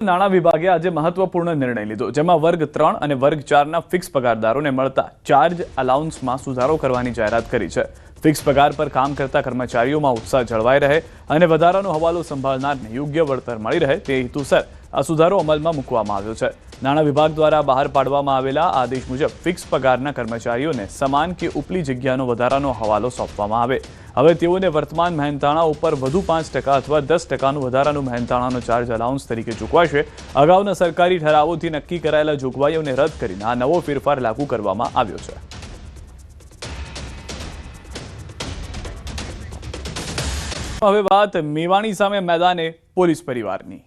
નાણાં વિભાગે આજે મહત્વપૂર્ણ નિર્ણય લીધો, જેમાં વર્ગ ત્રણ અને વર્ગ ચારના ફિક્સ પગારદારોને મળતા ચાર્જ અલાઉન્સમાં સુધારો કરવાની જાહેરાત કરી છે. ફિક્સ પગાર પર કામ કરતા કર્મચારીઓમાં ઉત્સાહ જળવાઈ રહે અને વધારાનો હવાલો સંભાળનારને યોગ્ય વળતર મળી રહે તે હેતુસર આ સુધારો અમલમાં મૂકવામાં આવ્યો છે. નાણાં વિભાગ દ્વારા બહાર પાડવામાં આવેલા આદેશ મુજબ ફિક્સ પગારના કર્મચારીઓને સમાન કે ઉપલી જગ્યાનો વધારાનો હવાલો સોંપવામાં આવે. હવે તેઓને વર્તમાન મહેનતાણા ઉપર વધુ પાંચ ટકા અથવા દસ ટકાનું વધારાનું મહેનતાણાનો ચાર્જ અલાઉન્સ તરીકે ચૂકવાશે. અગાઉના સરકારી ઠરાવોથી નક્કી કરાયેલા જોગવાઈઓને રદ કરીને આ નવો ફેરફાર લાગુ કરવામાં આવ્યો છે. હવે વાત મેવાણી સામે મેદાને પોલીસ પરિવારની.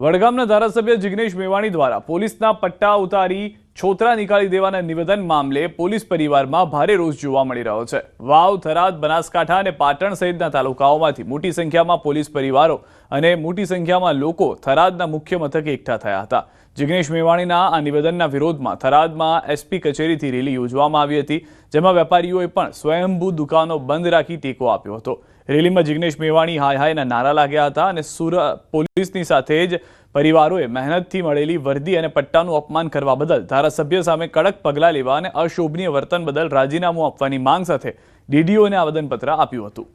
વડગામના ધારાસભ્ય જિગ્નેશ મેવાણી દ્વારા પોલીસના પટ્ટા ઉતારી છોતરા નીકાળી દેવાના નિવેદન મામલે પોલીસ પરિવારમાં ભારે રોષ જોવા મળી રહ્યો છે. વાવ, થરાદ, બનાસકાંઠા અને પાટણ સહિતના તાલુકાઓમાંથી મોટી સંખ્યામાં પોલીસ પરિવારો અને મોટી સંખ્યામાં લોકો થરાદના મુખ્ય મથકે એકઠા થયા હતા. જિગ્નેશ મેવાણીના આ નિવેદનના વિરોધમાં થરાદમાં એસપી કચેરીથી રેલી યોજવામાં આવી હતી, જેમાં વેપારીઓએ પણ સ્વયંભૂ દુકાનો બંધ રાખી ટેકો આપ્યો હતો. રેલીમાં જિગ્નેશ મેવાણી હાય હાયના નારા લાગ્યા હતા અને સુર પોલીસની સાથે જ પરિવારોએ મહેનતથી મળેલી વર્દી અને પટ્ટાનું અપમાન કરવા બદલ ધારાસભ્ય સામે કડક પગલાં લેવા અને અશોભનીય વર્તન બદલ રાજીનામું આપવાની માંગ સાથે ડીડીઓને આવેદનપત્ર આપ્યું હતું.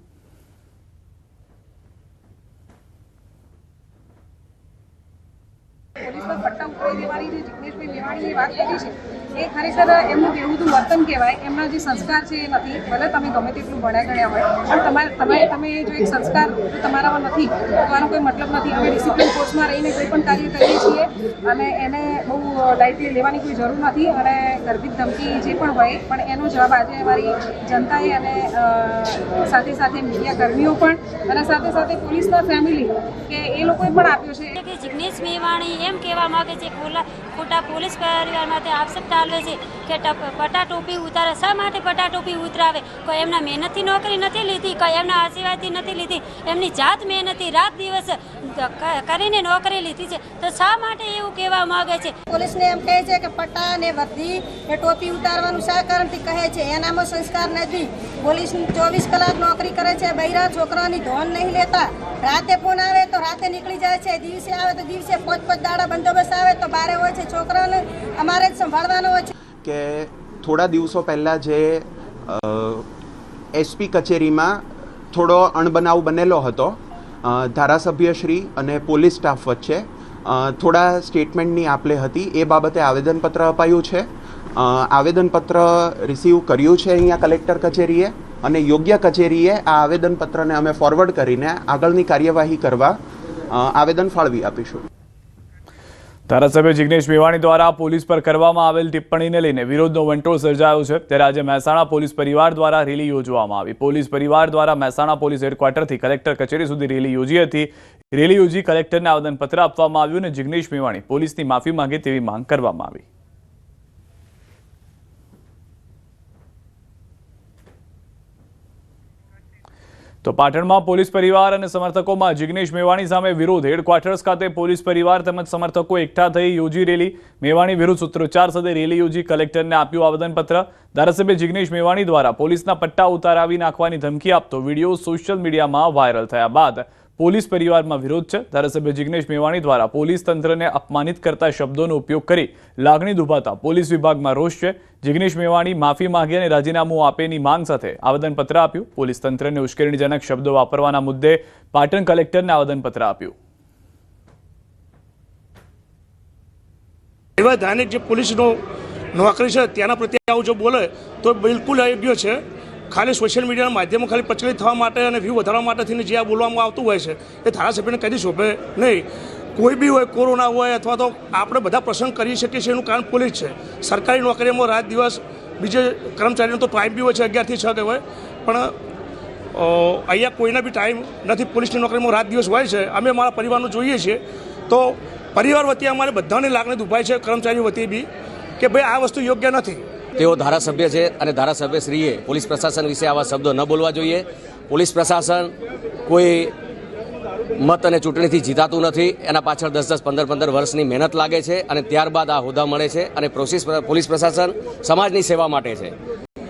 પોલીસ પર પટ્ટા ઉતારી દેવાની જે જિગ્નેશભાઈ મેવાણીની વાત કરી છે એ ખરેખર એમનું બેહુદું વર્તન કહેવાય. એમના જે સંસ્કાર છે એ નથી. ભલે તમે ગમે તેટલું ભણ્યા ગણ્યા હોય, પણ તમારે તમે તમે જો એક સંસ્કાર તમારામાં નથી, તો આનો કોઈ મતલબ નથી. અમે ડિસિપ્લિન કોર્સમાં રહીને કોઈ પણ કાર્ય કરીએ છીએ અને એને બહુ લાઇટલી લેવાની કોઈ જરૂર નથી અને ગર્ભિત ધમકી જે પણ હોય, પણ એનો જવાબ આજે અમારી જનતાએ અને સાથે સાથે મીડિયા કર્મીઓ પણ અને સાથે સાથે પોલીસના ફેમિલી કે એ લોકોએ પણ આપ્યો છે. કે જિગ્નેશ મેવાણી એમ કહેવા માગે છે ખોટા પોલીસ પરિવાર માટે આક્ષેપ છે. કે ટપ- પટા ટોપી ઉતારે. શા માટે પટા ટોપી ઉતરાવે? કોઈ એમના મહેનતથી નોકરી નથી લીધી, કોઈ એમના આશીર્વાદથી નથી લીધી. એમની જાત મહેનતથી રાત દિવસ કરીને નોકરી લીધી છે. તો શા માટે એવું કહેવા માંગે છે? પોલીસને એમ કહે છે કે પટ્ટા ને વર્દી ને ટોપી ઉતારવાનું શા કારણથી કહે છે? એનામાં સંસ્કાર નથી. પોલીસ ચોવીસ કલાક નોકરી કરે છે. બૈરા છોકરાની ધોન નહીં લેતા. રાતે ફોન આવે તો રાતે નીકળી જાય છે. દિવસે આવે તો દિવસે પોચ પોચ દાડા બંદોબસ્ત આવે તો બારે હોય છે. છોકરાને અમારે જ સંભાળવાનો હોય છે? કે થોડા દિવસો પહેલાં જે એસપી કચેરીમાં થોડો અણબનાવ બનેલો હતો ધારાસભ્યશ્રી અને પોલીસ સ્ટાફ વચ્ચે થોડા સ્ટેટમેન્ટની આપલે હતી, એ બાબતે આવેદનપત્ર અપાયું છે. આવેદનપત્ર રિસીવ કર્યું છે અહીંયા કલેક્ટર કચેરીએ અને યોગ્ય કચેરીએ આ આવેદનપત્રને અમે ફોરવર્ડ કરીને આગળની કાર્યવાહી કરવા આવેદન ફાળવી આપીશું. ધારાસભ્ય જિગ્નેશ મેવાણી દ્વારા પોલીસ પર કરવામાં આવેલ ટિપ્પણીને લઈને વિરોધનો વંટોળ સર્જાયો છે. ત્યારે આજે મહેસાણા પોલીસ પરિવાર દ્વારા રેલી યોજવામાં આવી. પોલીસ પરિવાર દ્વારા મહેસાણા પોલીસ હેડક્વાર્ટરથી કલેક્ટર કચેરી સુધી રેલી યોજી હતી. રેલી યોજી કલેક્ટરને આવેદનપત્ર આપવામાં આવ્યું અને જિગ્નેશ મેવાણી પોલીસની માફી માંગે તેવી માંગ કરવામાં આવી. તો પાટણમાં પોલીસ પરિવાર અને સમર્થકોમાં જિગ્નેશ મેવાણી સામે વિરોધ. હેડક્વાર્ટર્સ ખાતે પોલીસ પરિવાર તેમજ સમર્થકો એકઠા થઈ યોજી રેલી. મેવાણી વિરુદ્ધ સૂત્રોચ્ચાર સાથે રેલી યોજી કલેક્ટરને આપ્યું આવેદનપત્ર. ધારાસભ્ય જિગ્નેશ મેવાણી દ્વારા પોલીસના પટ્ટા ઉતારાવી નાખવાની ધમકી આપતો વીડિયો સોશિયલ મીડિયામાં વાયરલ થયા બાદ. પોલીસ પરિવારમાં વિરોધ છે. ધારાસભ્ય જિગ્નેશ મેવાણી દ્વારા પોલીસ તંત્રને અપમાનિત કરતા શબ્દોનો ઉપયોગ કરી લાગણી દુભાતા પોલીસ વિભાગમાં રોષ છે. જિગ્નેશ મેવાણી માફી માંગી અને રાજીનામું આપેની માંગ સાથે આવેદનપત્ર આપ્યું. પોલીસ તંત્રને ઉશ્કેરણીજનક શબ્દો વાપરવાના મુદ્દે પાટણ કલેક્ટરને આવેદનપત્ર આપ્યું. એવા ધાને જે પોલીસનો નોકરી છે ત્યાંના પ્રત્યે આવું જો બોલે, તો બિલકુલ અયોગ્ય છે. ખાલી સોશિયલ મીડિયાના માધ્યમો ખાલી પ્રચલિત થવા માટે અને વ્યૂ વધારવા માટે થઈને જે આ બોલવામાં આવતું હોય છે, એ ધારાસભ્યને કદી શોભે નહીં, કોઈ બી હોય, કોરોના હોય અથવા તો આપણે બધા પ્રસંગ કરી શકીએ છીએ એનું કારણ પોલીસ છે. સરકારી નોકરીમાં રાત દિવસ બીજે કર્મચારીનો તો ટાઈમ બી હોય છે અગિયારથી છ કે હોય. પણ અહીંયા કોઈના બી ટાઈમ નથી, પોલીસની નોકરીમાં રાત દિવસ હોય છે. અમે અમારા પરિવારનું જોઈએ છીએ. તો પરિવાર વતી અમારે બધાની લાગણી દુભાય છે, કર્મચારીઓ વતી બી, કે ભાઈ આ વસ્તુ યોગ્ય નથી. તેઓ ધારાસભ્ય છે અને ધારાસભ્યશ્રીએ પોલીસ પ્રશાસન વિશે આવા શબ્દો ન બોલવા જોઈએ. પોલીસ પ્રશાસન કોઈ મત અને ચૂંટણીથી જીતાતું નથી. એના પાછળ દસ દસ પંદર પંદર વર્ષની મહેનત લાગે છે અને ત્યારબાદ આ હોદ્દા મળે છે અને પ્રોસેસ પોલીસ પ્રશાસન સમાજની સેવા માટે છે.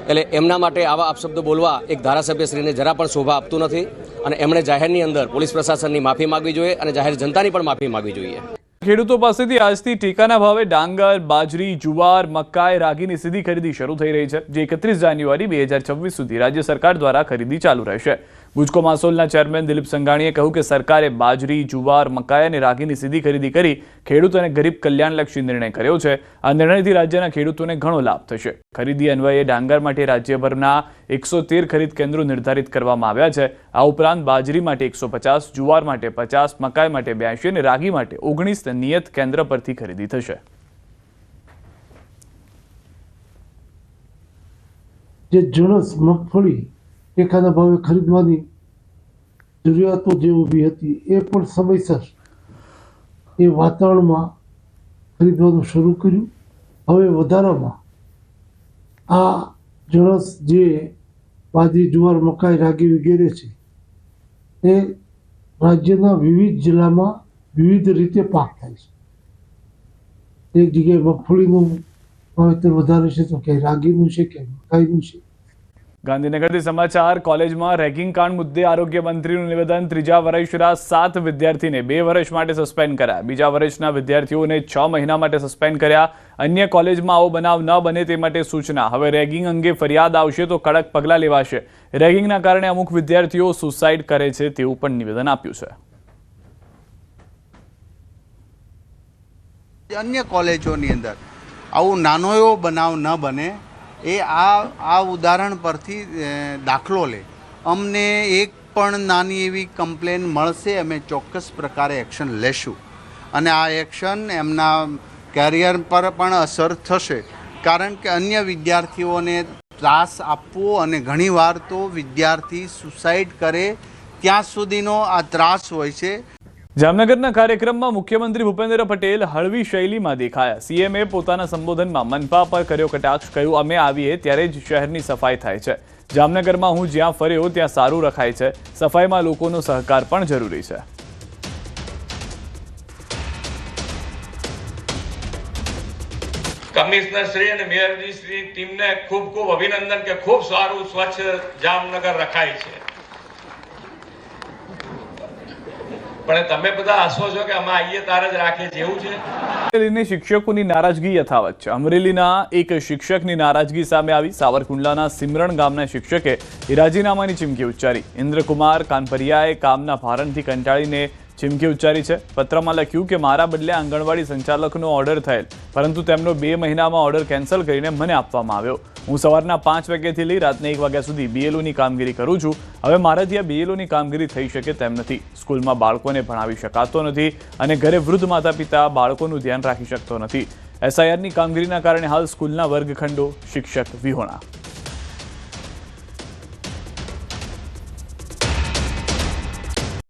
એટલે એમના માટે આવા અપશબ્દો બોલવા એક ધારાસભ્યશ્રીને જરા પણ શોભા આપતું નથી અને એમણે જાહેરની અંદર પોલીસ પ્રશાસનની માફી માગવી જોઈએ અને જાહેર જનતાની પણ માફી માગવી જોઈએ. ખેડૂતો પાસેથી આજથી ટેકાના ભાવે ડાંગર, બાજરી, જુવાર, મકાઈ રાગીની સીધી ખરીદી શરૂ થઈ રહી છે, જે એકત્રીસ જાન્યુઆરી બે સુધી રાજ્ય સરકાર દ્વારા ખરીદી ચાલુ રહેશે. ગુજકો માસોલના ચેરમેન દિલીપ સંઘાણીએ કહ્યું કે સરકારે બાજરી, જુવાર, મકાઈ અને રાગીની સીધી ખરીદી કરી ખેડૂત અને ગરીબ કલ્યાણલક્ષી નિર્ણય કર્યો છે. આ નિર્ણયથી રાજ્યના ખેડૂતોને ઘણો લાભ થશે. ખરીદી અન્વયે ડાંગર માટે રાજ્યભરના એકસો તેર ખરીદ કેન્દ્રો નિર્ધારિત કરવામાં આવ્યા છે. આ ઉપરાંત બાજરી માટે એકસો પચાસ, જુવાર માટે પચાસ, મકાઈ માટે બ્યાસી અને રાગી માટે ઓગણીસ નિયત કેન્દ્ર પરથી ખરીદી થશે. જે જણસ મગફળી ટેકાના ભાવે ખરીદવાની જરૂરિયાતો જે ઊભી હતી એ પણ સમયસર એ વાતાવરણમાં ખરીદવાનું શરૂ કર્યું. હવે વધારામાં આ જણસ જે બાજરી જુવાર મકાઈ રાગી વગેરે છે, એ રાજ્યના વિવિધ જિલ્લામાં વિવિધ રીતે પાક થાય છે. એક જગ્યાએ મગફળીનું વાવેતર વધારે છે તો ક્યાંય રાગીનું છે, ક્યાંય મકાઈનું છે. ગાંધીનગરથી સમાચાર, કોલેજમાં રેગિંગ કાંડ મુદ્દે આરોગ્ય મંત્રીનું નિવેદન, ત્રીજા વર્ષના સાત વિદ્યાર્થીને બે વર્ષ માટે સસ્પેન્ડ કર્યા. બીજા વર્ષના વિદ્યાર્થીઓને છ મહિના માટે સસ્પેન્ડ કર્યા. અન્ય કોલેજમાં આવો બનાવ ન બને તે માટે સૂચના. હવે રેગિંગ અંગે ફરિયાદ આવશે તો કડક પગલાં લેવાશે. રેગિંગના કારણે અમુક વિદ્યાર્થીઓ સુસાઇડ કરે છે તેવું પણ નિવેદન આપ્યું છે. અન્ય કોલેજોની અંદર આવું નાનો એવો બનાવ ન બને. એ આ આ ઉદાહરણ પરથી દાખલો લે. અમને એક પણ નાની એવી કમ્પ્લેન મળશે, અમે ચોક્કસ પ્રકારે એક્શન લેશું. અને આ એક્શન એમના કેરિયર પર પણ અસર થશે. કારણ કે અન્ય વિદ્યાર્થીઓને ત્રાસ આપવો અને ઘણીવાર તો વિદ્યાર્થી સુસાઇડ કરે ત્યાં સુધીનો આ ત્રાસ હોય છે. જામનગરના કાર્યક્રમમાં મુખ્યમંત્રી ભૂપેન્દ્ર પટેલ હળવી શૈલીમાં દેખાયા. સીએમએ પોતાના સંબોધનમાં મનપા પર કર્યો કટાક્ષ, કહ્યું, અમે આવીએ ત્યારે જ શહેરની સફાઈ થાય છે. જામનગરમાં હું જ્યાં ફર્યો ત્યાં સારું રખાય છે. સફાઈમાં લોકોનો સહકાર પણ જરૂરી છે. કમિશનર શ્રી અને મેયરજી શ્રી, ટીમને ખૂબ ખૂબ અભિનંદન કે ખૂબ સારું સ્વચ્છ જામનગર રખાય છે. પણ તમે બધા હસો છો કે અમે આઈએ તારે જ રાખીએ જેવું છે? અમરેલીની શિક્ષકોની નારાજગી યથાવત છે. અમરેલીના એક શિક્ષકની નારાજગી સામે આવી. સાવરકુંડલાના સિમરણ ગામના શિક્ષકે રાજીનામાની ચીમકી ઉચ્ચારી. ઇન્દ્રકુમાર કાનપરિયાએ કામના ભારણથી કંટાળીને ચીમકી ઉચ્ચારી છે. પત્રમાં લખ્યું કે, મારા બદલે આંગણવાડી સંચાલકનો ઓર્ડર થયેલ. પરંતુ તેમનો બે મહિનામાં ઓર્ડર કેન્સલ કરીને મને આપવામાં આવ્યો. હું સવારના પાંચ વાગ્યાથી લઈ રાતના એક વાગ્યા સુધી બીએલઓની કામગીરી કરું છું. હવે મારાથી આ બીએલઓની કામગીરી થઈ શકે તેમ નથી. સ્કૂલમાં બાળકોને ભણાવી શકાતો નથી અને ઘરે વૃદ્ધ માતા પિતા બાળકોનું ધ્યાન રાખી શકતો નથી. એસઆઈઆરની કામગીરીના કારણે હાલ સ્કૂલના વર્ગખંડો, શિક્ષક વિહોણા.